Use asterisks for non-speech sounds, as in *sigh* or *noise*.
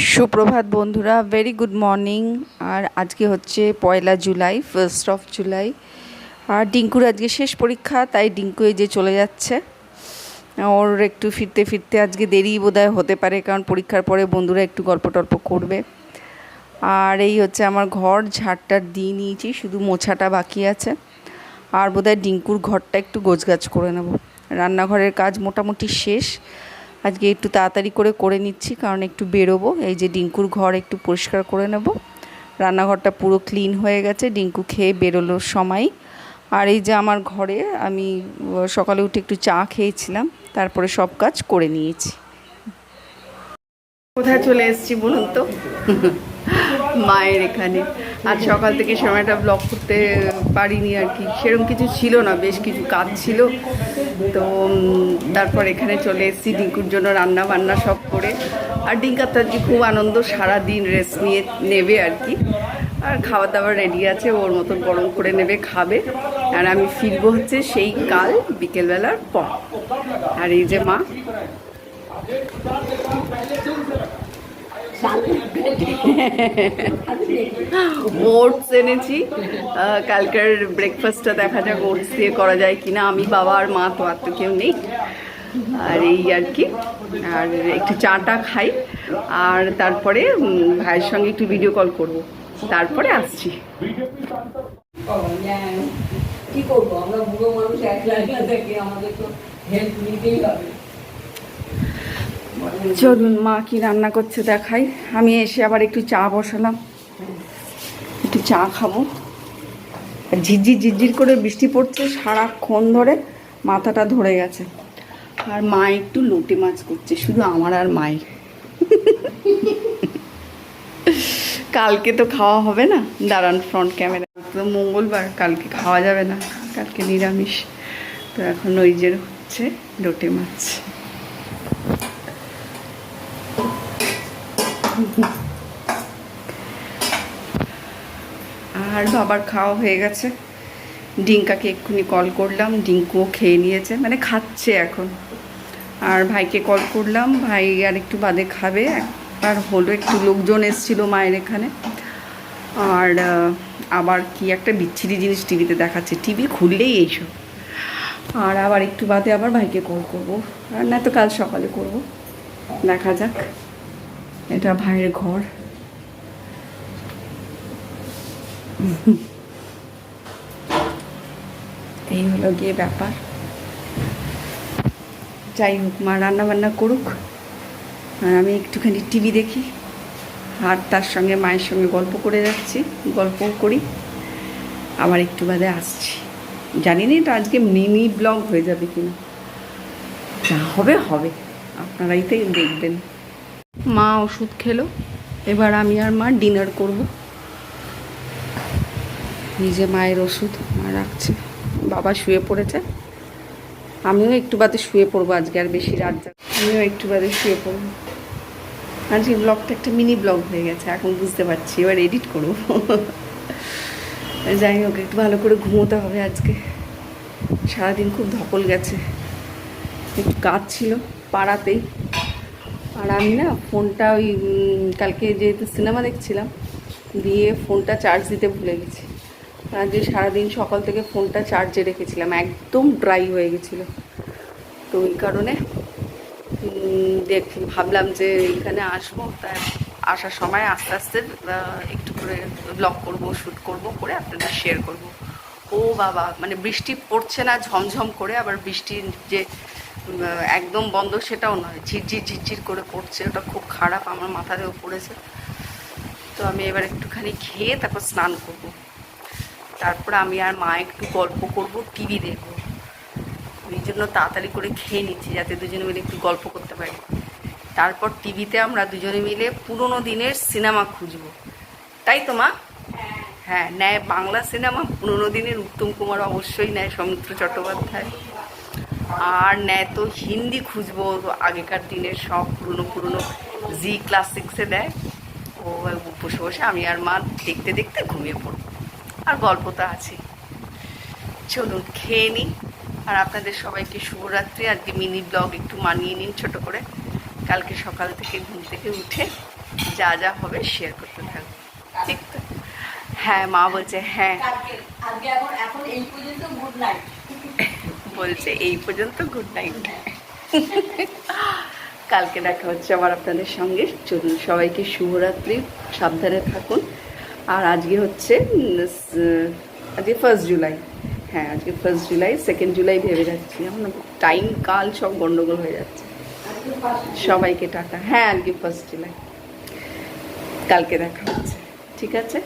সুপ্রভাত বন্ধুরা very good morning আর আজকে হচ্ছে পয়লা জুলাই ফার্স্ট অফ জুলাই। আর ডিঙ্কুর আজকে শেষ পরীক্ষা, তাই ডিঙ্কু এই যে চলে যাচ্ছে। ওর একটু ফিরতে ফিরতে আজকে দেরি বোধহয় হতে পারে, কারণ পরীক্ষার পরে বন্ধুরা একটু গল্প টল্প করবে। আর এই হচ্ছে আমার ঘর ঝাড়টার দিয়ে নিয়েছি, শুধু মোছাটা বাকি আছে। আর বোধহয় ডিঙ্কুর ঘরটা একটু গোছগাছ করে নেব। রান্নাঘরের কাজ মোটামুটি শেষ। আজকে একটু তাড়াতাড়ি করে করে নিচ্ছি কারণ একটু বেরোবো। এই যে ডিঙ্কুর ঘর একটু পরিষ্কার করে নেব। রান্নাঘরটা পুরো ক্লিন হয়ে গেছে ডিঙ্কু খেয়ে বেরোলোর সময়। আর এই যে আমার ঘরে আমি সকালে উঠে একটু চা খেয়েছিলাম তারপরে সব কাজ করে নিয়েছি। কোথায় চলে এসেছি বলুন তো? *laughs* মায়ের এখানে। আজ সকাল থেকে সময়টা ব্লগ করতে পারিনি আর কি। সেরকম কিছু ছিল না, বেশ কিছু কাজ ছিল। তো তারপর এখানে চলে এসেছি ডিঙ্কুর জন্য রান্না বান্না সব করে। আর ডিঙ্কার তো খুব আনন্দ সারা দিন রেস্ট নিয়ে নেবে আর কি। আর খাবার দাবার রেডি আছে, ওর মতন গরম করে নেবে, খাবে। আর আমি ফিরবো হচ্ছে সেই কাল বিকেলবেলার পর। আর এই যে মা। ওটস এনেছি। কালকের ব্রেকফাস্টটা দেখা যাক ওটস দিয়ে করা যায় কিনা। আমি, বাবা আর মা, তো আর তো কেউ নেই। আর এই আর কি। আর একটু চাটা খাই। আর তারপরে ভাইয়ের সঙ্গে একটু ভিডিও কল করব। তারপরে আসছি। কি করব? আমরা বুড়ো মানুষ একলা একলা থেকে আমাদের তো হেল্প নিতেই হবে। চলুন মা কি রান্না করছে দেখাই। আমি এসে আবার একটু চা বসালাম। একটু চা খাব। ঝিরঝির ঝিরঝির করে বৃষ্টি পড়ছে সারাক্ষণ ধরে মাথাটা ধরে গেছে। আর মা একটু লোটে মাছ করছে, শুধু আমার আর মায়ের। কালকে তো খাওয়া হবে না, দাঁড়ান ফ্রন্ট ক্যামেরা তো মঙ্গলবার, কালকে খাওয়া যাবে না, কালকে নিরামিষ। তো এখন ওই যে হচ্ছে লোটে মাছ। আর বাবার খাওয়া হয়ে গেছে। ডিঙ্কাকে এক্ষুনি কল করলাম, ডিঙ্কুও খেয়ে নিয়েছে মানে খাচ্ছে এখন। আর ভাইকে কল করলাম, ভাই আর একটু বাদে খাবে। আর হলো, একটু লোকজন এসেছিল মায়ের এখানে। আর আবার কি একটা বিচ্ছিরি জিনিস টিভিতে দেখাচ্ছে। টিভি খুললেই এইসব। আর আবার একটু বাদে আবার ভাইকে কল করব। আর না তো কাল সকালে করব। দেখা যাক। এটা ভাইয়ের ঘর। এই হলো গিয়ে ব্যাপার। যাই হোক, মা রান্না বান্না করুক, আর আমি একটুখানি টিভি দেখি, আর তার সঙ্গে মায়ের সঙ্গে গল্প করে যাচ্ছি, গল্পও করি। আবার একটু বাদে আসছি। জানি না এটা আজকে মিনি ব্লগ হয়ে যাবে কিনা। যা হবে হবে। আপনারাই তো দেখবেন। মা ওষুধ খেলো। এবার আমি আর মা ডিনার করব। নিজে মায়ের ওষুধ মা রাখছে। বাবা শুয়ে পড়েছে। আমিও একটু বাদে শুয়ে পড়ব আজকে আর বেশি রাত আমিও একটু বাদে শুয়ে পড়ব। আজকে ব্লগটা একটা মিনি ব্লগ হয়ে গেছে, এখন বুঝতে পারছি। এবার এডিট করব। যাই হোক, একটু ভালো করে ঘুমোতে হবে আজকে। সারাদিন খুব ধকল গেছে। একটু কাজ ছিল পাড়াতেই। আর আমি না ফোনটা ওই কালকে যেহেতু সিনেমা দেখছিলাম, দিয়ে ফোনটা চার্জ দিতে ভুলে গেছি। আজকে সারাদিন সকাল থেকে ফোনটা চার্জে রেখেছিলাম, একদম ড্রাই হয়ে গেছিল। তো ওই কারণে দেখ, ভাবলাম যে এখানে আসব তাই আসার সময় আস্তে আস্তে একটু করে ব্লগ করব শ্যুট করব, করে আপনাদের শেয়ার করব। ও বাবা মানে বৃষ্টি পড়ছে না, ঝমঝম করে, আবার বৃষ্টির যে একদম বন্ধ সেটাও নয়। ঝিরঝির ঝিরঝির করে পড়ছে ওটা খুব খারাপ আমার মাথাতেও পড়েছে। তো আমি এবার একটুখানি খেয়ে তারপর স্নান করব। তারপর আমি আর মা একটু গল্প করব টিভি দেখব। ওই জন্য তাড়াতাড়ি করে খেয়ে নিচ্ছি যাতে দুজনে মিলে একটু গল্প করতে পারি। তারপর টিভিতে আমরা দুজনে মিলে পুরনো দিনের সিনেমা খুঁজবো। তাই তো মা? হ্যাঁ। ন্যায় বাংলা সিনেমা পুরনো দিনের উত্তম কুমার অবশ্যই নেয় সমুদ্র চট্টোপাধ্যায়। আর নেয় তো হিন্দি খুঁজবো আগেকার দিনের সব পুরনো পুরনো জি ক্লাসিক্সে দেয়। ও বসে বসে আমি আর মা দেখতে দেখতে ঘুমিয়ে পড়ব। আর গল্প তো আছে চলুন, খেয়ে নিই। আর আপনাদের সবাইকে শুভরাত্রি। আজকে মিনি ব্লগ একটু মানিয়ে নিন ছোট করে। কালকে সকাল থেকে ঘুম থেকে উঠে যা যা হবে শেয়ার করতে থাকব। ঠিক তো? হ্যাঁ মা বলছে হ্যাঁ। এখন এই পর্যন্ত গুড নাইট বলছে, এই পর্যন্ত গুড নাইট কালকে দেখা হচ্ছে আবার আপনাদের সঙ্গে। চলুন সবাইকে শুভরাত্রি, সাবধানে থাকুন। আর আজকে হচ্ছে আজকে ফার্স্ট জুলাই হ্যাঁ আজকে ফার্স্ট জুলাই সেকেন্ড জুলাই ভেবে যাচ্ছি। এখন টাইম কাল সব গন্ডগোল হয়ে যাচ্ছে। সবাইকে টাটা। হ্যাঁ আজকে ফার্স্ট জুলাই কালকে দেখা হচ্ছে। ঠিক আছে?